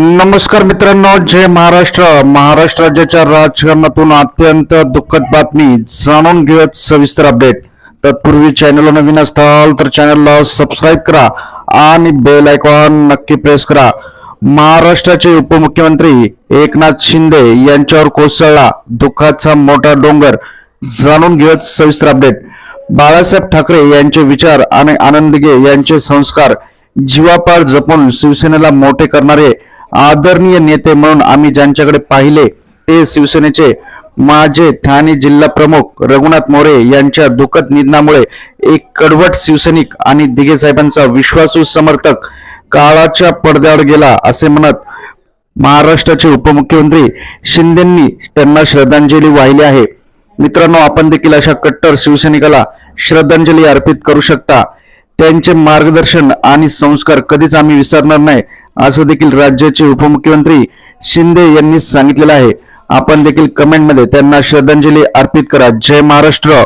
नमस्कार मित्रांनो जय महाराष्ट्र. महाराष्ट्र राज्याच्या राजकारणातून अत्यंत दुःखद बातमी जाणून घेऊयात सविस्तर अपडेट तत्पूर्वी चॅनलला नवीन असताल तर चॅनलला सबस्क्राईब करा आणि बेल आयकॉन नक्की प्रेस करा. महाराष्ट्राचे उपमुख्यमंत्री एकनाथ शिंदे यांच्यावर कोसळला दुःखाचा मोठा डोंगर जाणून घेऊयात सविस्तर अपडेट बाळासाहेब ठाकरे यांचे विचार आणि आनंदगे यांचे संस्कार जीवापाड जपून शिवसेनेला मोठे करणारे आदरणीय नेते म्हणून आम्ही ज्यांच्याकडे पाहिले ते शिवसेनेचे माझे ठाणे जिल्हा प्रमुख रघुनाथ मोरे यांच्या दुःखद निधनामुळे एक कडवट शिवसैनिक आणि दिघे साहेबांचा विश्वासू समर्थक काळाच्या पडद्यावर गेला असे म्हणत महाराष्ट्राचे उपमुख्यमंत्री शिंदेंनी त्यांना श्रद्धांजली वाहिली आहे. मित्रांनो आपण देखील अशा कट्टर शिवसैनिकाला श्रद्धांजली अर्पित करू शकता. त्यांचे मार्गदर्शन आणि संस्कार कधीच आम्ही विसरणार नाही. असं देखील राज्याचे उपमुख्यमंत्री शिंदे यांनी सांगितलेलं आहे. आपण देखील कमेंटमध्ये त्यांना श्रद्धांजली अर्पित करा. जय महाराष्ट्र.